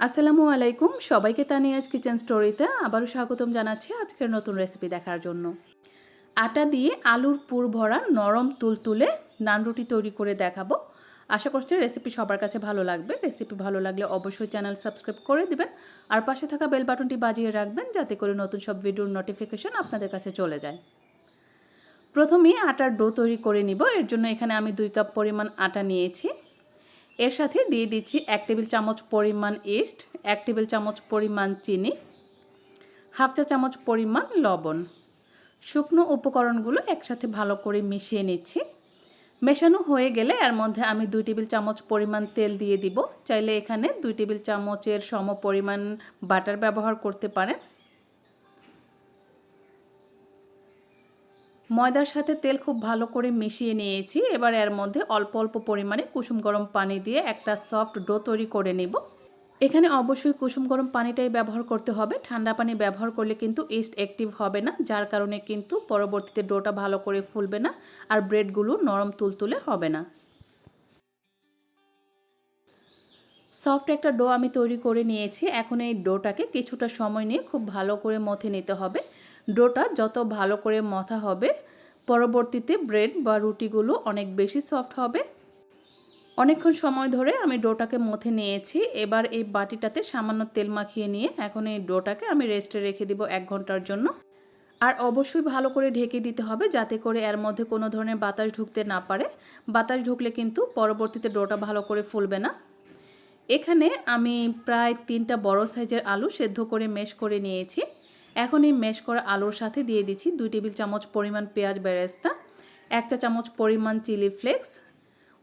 আসসালামু আলাইকুম। সবাইকে তানিয়াজ কিচেন স্টোরিতে আবারও স্বাগতম জানাচ্ছি আজকের নতুন রেসিপি দেখার জন্য। আটা দিয়ে আলুর পুর ভরা নরম তুলতুলে নান রুটি তৈরি করে দেখাবো। আশা করছি রেসিপি সবার কাছে ভালো লাগবে। রেসিপি ভালো লাগলে অবশ্যই চ্যানেল সাবস্ক্রাইব করে দিবেন। আর পাশে থাকা বেল বাটনটি বাজিয়ে রাখবেন যাতে করে নতুন সব ভিডিওর নোটিফিকেশন আপনাদের কাছে চলে যায়। প্রথমেই আটার ডো তৈরি করে নিব। এর জন্য এখানে আমি দুই কাপ পরিমাণ আটা নিয়েছি। এর সাথে দিয়ে দিচ্ছি এক টেবিল চামচ পরিমাণ ইস্ট, এক টেবিল চামচ পরিমাণ চিনি, হাফ চা চামচ পরিমাণ লবণ। শুকনো উপকরণগুলো একসাথে ভালো করে মিশিয়ে নিচ্ছি। মেশানো হয়ে গেলে এর মধ্যে আমি দুই টেবিল চামচ পরিমাণ তেল দিয়ে দিব। চাইলে এখানে দুই টেবিল চামচের সম পরিমাণ বাটার ব্যবহার করতে পারেন। ময়দার সাথে তেল খুব ভালো করে মিশিয়ে নিয়েছি। এবার এর মধ্যে অল্প অল্প পরিমাণে কুসুম গরম পানি দিয়ে একটা সফট ডো তৈরি করে নেব। এখানে অবশ্যই কুসুম গরম পানিটাই ব্যবহার করতে হবে। ঠান্ডা পানি ব্যবহার করলে কিন্তু ইস্ট অ্যাক্টিভ হবে না, যার কারণে কিন্তু পরবর্তীতে ডোটা ভালো করে ফুলবে না আর ব্রেডগুলো নরম তুলতুলে হবে না। সফট একটা ডো আমি তৈরি করে নিয়েছি। এখন এই ডোটাকে কিছুটা সময় নিয়ে খুব ভালো করে মথে নিতে হবে। ডোটা যত ভালো করে মথা হবে, পরবর্তীতে ব্রেড বা রুটিগুলো অনেক বেশি সফট হবে। অনেকক্ষণ সময় ধরে আমি ডোটাকে মথে নিয়েছি। এবার এই বাটিটাতে সামান্য তেল মাখিয়ে নিয়ে এখন এই ডোটাকে আমি রেস্টে রেখে দিব এক ঘণ্টার জন্য। আর অবশ্যই ভালো করে ঢেকে দিতে হবে যাতে করে এর মধ্যে কোনো ধরনের বাতাস ঢুকতে না পারে। বাতাস ঢুকলে কিন্তু পরবর্তীতে ডোটা ভালো করে ফুলবে না। এখানে আমি প্রায় তিনটা বড় সাইজের আলু সেদ্ধ করে মেশ করে নিয়েছি। এখন এই মেশ করা আলুর সাথে দিয়ে দিচ্ছি দুই টেবিল চামচ পরিমাণ পেঁয়াজ বেরেস্তা, এক চা চামচ পরিমাণ চিলি ফ্লেক্স,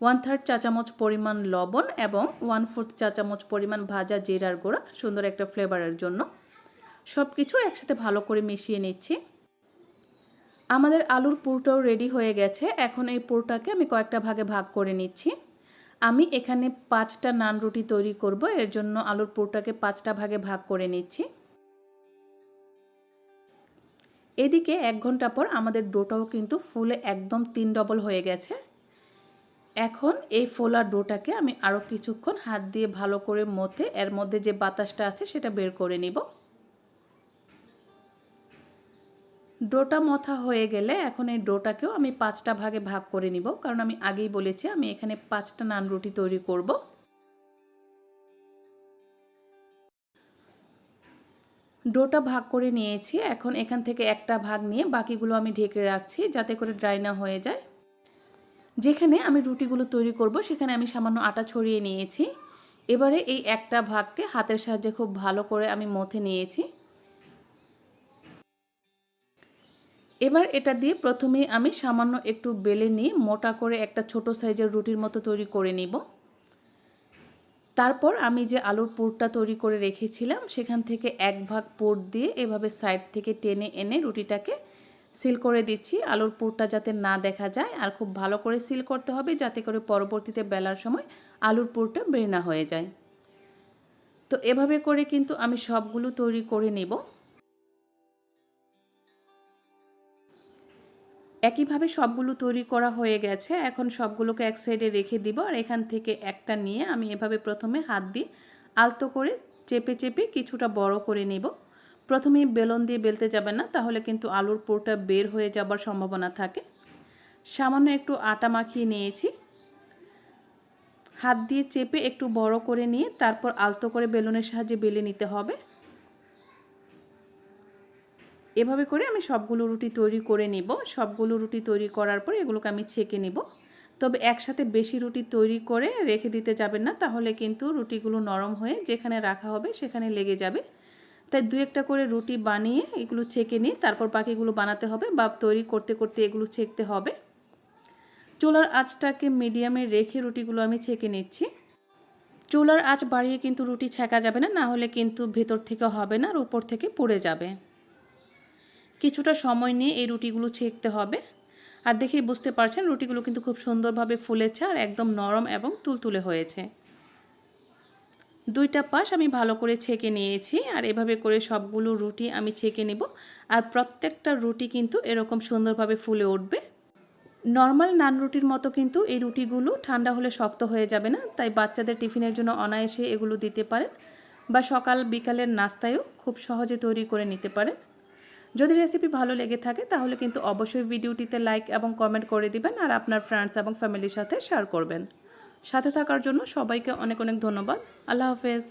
ওয়ান থার্ড চা চামচ পরিমাণ লবণ এবং ওয়ান ফোর্থ চা চামচ পরিমাণ ভাজা জিরার গুঁড়া সুন্দর একটা ফ্লেভারের জন্য। সব কিছু একসাথে ভালো করে মিশিয়ে নিচ্ছি। আমাদের আলুর পুরটাও রেডি হয়ে গেছে। এখন এই পুরটাকে আমি কয়েকটা ভাগে ভাগ করে নিচ্ছি। আমি এখানে পাঁচটা নান রুটি তৈরি করব। এর জন্য আলুর পুরটাকে পাঁচটা ভাগে ভাগ করে নিচ্ছি। এদিকে এক ঘণ্টা পর আমাদের ডোটাও কিন্তু ফুলে একদম তিন ডবল হয়ে গেছে। এখন এই ফোলা ডোটাকে আমি আরও কিছুক্ষণ হাত দিয়ে ভালো করে মতে এর মধ্যে যে বাতাসটা আছে সেটা বের করে নিব। ডোটা মথা হয়ে গেলে এখন এই ডোটাকেও আমি পাঁচটা ভাগে ভাগ করে নিব। কারণ আমি আগেই বলেছি, আমি এখানে পাঁচটা নান রুটি তৈরি করব। ডোটা ভাগ করে নিয়েছি। এখন এখান থেকে একটা ভাগ নিয়ে বাকিগুলো আমি ঢেকে রাখছি যাতে করে ড্রাই না হয়ে যায়। যেখানে আমি রুটিগুলো তৈরি করব, সেখানে আমি সামান্য আটা ছড়িয়ে নিয়েছি। এবারে এই একটা ভাগকে হাতের সাহায্যে খুব ভালো করে আমি মথে নিয়েছি। এবার এটা দিয়ে প্রথমে আমি সামান্য একটু বেলে নিয়ে মোটা করে একটা ছোট সাইজের রুটির মতো তৈরি করে নিব। তারপর আমি যে আলুর পুরটা তৈরি করে রেখেছিলাম, সেখান থেকে এক ভাগ পুর দিয়ে এভাবে সাইড থেকে টেনে এনে রুটিটাকে সিল করে দিচ্ছি। আলুর পুরটা যাতে না দেখা যায় আর খুব ভালো করে সিল করতে হবে, যাতে করে পরবর্তীতে বেলার সময় আলুর পুরটা বের না হয়ে যায়। তো এভাবে করে কিন্তু আমি সবগুলো তৈরি করে নেব। একইভাবে সবগুলো তৈরি করা হয়ে গেছে। এখন সবগুলোকে এক সাইডে রেখে দিব আর এখান থেকে একটা নিয়ে আমি এভাবে প্রথমে হাত দিয়ে আলতো করে চেপে চেপে কিছুটা বড় করে নেব। প্রথমে বেলন দিয়ে বেলতে যাবে না, তাহলে কিন্তু আলুর পোরটা বের হয়ে যাবার সম্ভাবনা থাকে। সামান্য একটু আটা মাখিয়ে নিয়েছি। হাত দিয়ে চেপে একটু বড় করে নিয়ে তারপর আলতো করে বেলুনের সাহায্যে বেলে নিতে হবে। এভাবে করে আমি সবগুলো রুটি তৈরি করে নিব। সবগুলো রুটি তৈরি করার পর এগুলোকে আমি ছেঁকে নিব। তবে একসাথে বেশি রুটি তৈরি করে রেখে দিতে যাবেন না, তাহলে কিন্তু রুটিগুলো নরম হয়ে যেখানে রাখা হবে সেখানে লেগে যাবে। তাই দু একটা করে রুটি বানিয়ে এগুলো ছেঁকে নিয়ে তারপর বাকিগুলো বানাতে হবে বা তৈরি করতে করতে এগুলো ছেঁকতে হবে। চুলার আঁচটাকে মিডিয়ামে রেখে রুটিগুলো আমি ছেঁকে নিচ্ছি। চুলার আঁচ বাড়িয়ে কিন্তু রুটি ছেঁকা যাবে না না হলে কিন্তু ভেতর থেকে হবে না আর উপর থেকে পড়ে যাবে। কিছুটা সময় নিয়ে এই রুটিগুলো ছেঁকতে হবে। আর দেখেই বুঝতে পারছেন, রুটিগুলো কিন্তু খুব সুন্দরভাবে ফুলেছে আর একদম নরম এবং তুলতুলে হয়েছে। দুইটা পাশ আমি ভালো করে ছেঁকে নিয়েছি আর এভাবে করে সবগুলো রুটি আমি ছেঁকে নেব আর প্রত্যেকটা রুটি কিন্তু এরকম সুন্দরভাবে ফুলে উঠবে। নর্মাল নান রুটির মতো কিন্তু এই রুটিগুলো ঠান্ডা হলে শক্ত হয়ে যাবে না, তাই বাচ্চাদের টিফিনের জন্য অনায়াসে এগুলো দিতে পারেন বা সকাল বিকালের নাস্তায়ও খুব সহজে তৈরি করে নিতে পারেন। যদি রেসিপি ভালো লেগে থাকে, তাহলে কিন্তু অবশ্যই ভিডিওটিতে লাইক এবং কমেন্ট করে দিবেন আর আপনার ফ্রেন্ডস এবং ফ্যামিলির সাথে শেয়ার করবেন। সাথে থাকার জন্য সবাইকে অনেক অনেক ধন্যবাদ। আল্লাহ হাফেজ।